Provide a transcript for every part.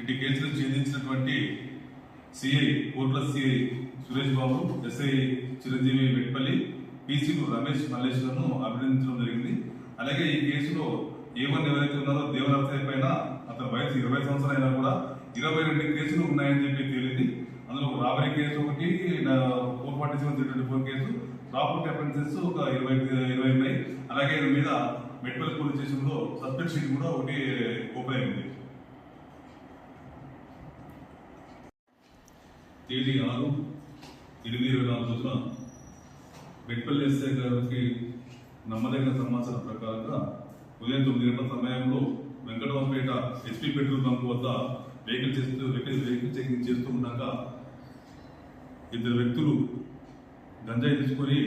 ఇటు కేసులు ఛేదించినటువంటి సిఐ కోట్ల సిఐ సురేష్ బాబు ఎస్ఐ చిరంజీవి వెట్పల్లి పీసీలు రమేష్ మల్లేశ్వరను అభినందించడం జరిగింది. అలాగే ఈ కేసులో ఏమని ఎవరైతే ఉన్నారో దేవనర్సయ్య పైన అతని వయసు ఇరవై సంవత్సరాలు అయినా కూడా ఇరవై రెండు కేసులు ఉన్నాయని చెప్పి తేలింది. అందులో ఒక రాబరీ కేసు ఒకటి four forty seven three twenty four case property offences ఒక ఇరవై ఇరవై ఉన్నాయి. అలాగే దీని మీద మెడికల్ పోలీస్ స్టేషన్లో సస్పెన్షన్ కూడా ఒకటి ఓపెన్ అయింది. తేదీ ఆరు ఎనిమిది ఇరవై నాలుగు మెట్పల్లి ఎస్ఐ గారికి నమ్మదగిన సమాచారం ప్రకారంగా ఉదయం తొమ్మిది గంటల సమయంలో వెంకటరామపేట ఎస్పీ పెట్రోల్ బంక్ వద్ద వెహికల్ చేస్తూ వెహికల్ వెహికల్ చెకింగ్ చేస్తూ ఉండగా ఇద్దరు వ్యక్తులు గంజాయి తీసుకొని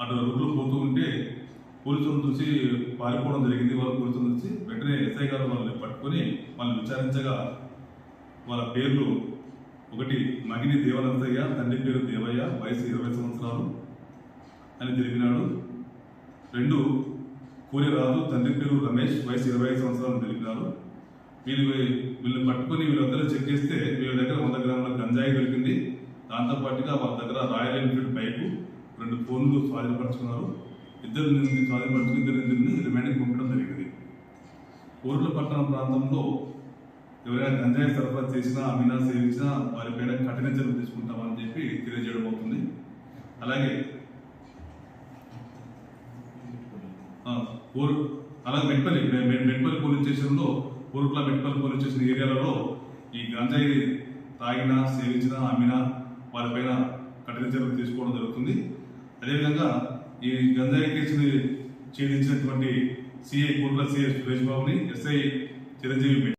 అటు రోడ్లో పోతూ ఉంటే పోలీసులను చూసి పారిపోవడం జరిగింది. వాళ్ళు పోలీసులను చూసి వెంటనే ఎస్ఐ గారు వాళ్ళని పట్టుకొని వాళ్ళని విచారించగా వాళ్ళ పేర్లు ఒకటి మగిని దేవనరసయ్య తండ్రి పేరు దేవయ్య వయసు ఇరవై సంవత్సరాలు అని తెలిపినాడు. రెండు కూలిరాజు తండ్రి పేరు రమేష్ వయసు ఇరవై ఐదు సంవత్సరాలు తెలిపినారు వీళ్ళు వీళ్ళు పట్టుకొని వీళ్ళందరూ చెక్ చేస్తే వీళ్ళ దగ్గర వంద గ్రాముల గంజాయి దొరికింది. దాంతోపాటుగా వాళ్ళ దగ్గర రాయల్ ఎన్ఫీల్డ్ బైక్ రెండు ఫోన్లు స్వాధీనపరుచుకున్నారు. ఇద్దరు స్వాధీనపరుచుకుని ఇద్దరు నిందితుల్ని రిమాండ్కి పంపడం జరిగింది. ఊర్ల పట్టణ ప్రాంతంలో ఎవరైనా గంజాయి సరఫరా చేసినా అమ్మినా సేవించినా వారిపైన కఠిన చర్యలు తీసుకుంటామని చెప్పి తెలియజేయడం అవుతుంది అలాగే ఊరు అలాగే మెట్పల్లి మెట్పల్లి పోలీస్ స్టేషన్లో ఊరుట్ల మెట్పల్లి పోలీస్ స్టేషన్ ఏరియాలలో ఈ గంజాయి తాగినా సేవించినా అమ్మినా వారిపైన కఠిన చర్యలు తీసుకోవడం జరుగుతుంది. అదేవిధంగా ఈ గంజాయి కేసుని ఛేదించినటువంటి సిఐ కోట్ల సిఐ సురేష్ బాబుని ఎస్ఐ చిరంజీవి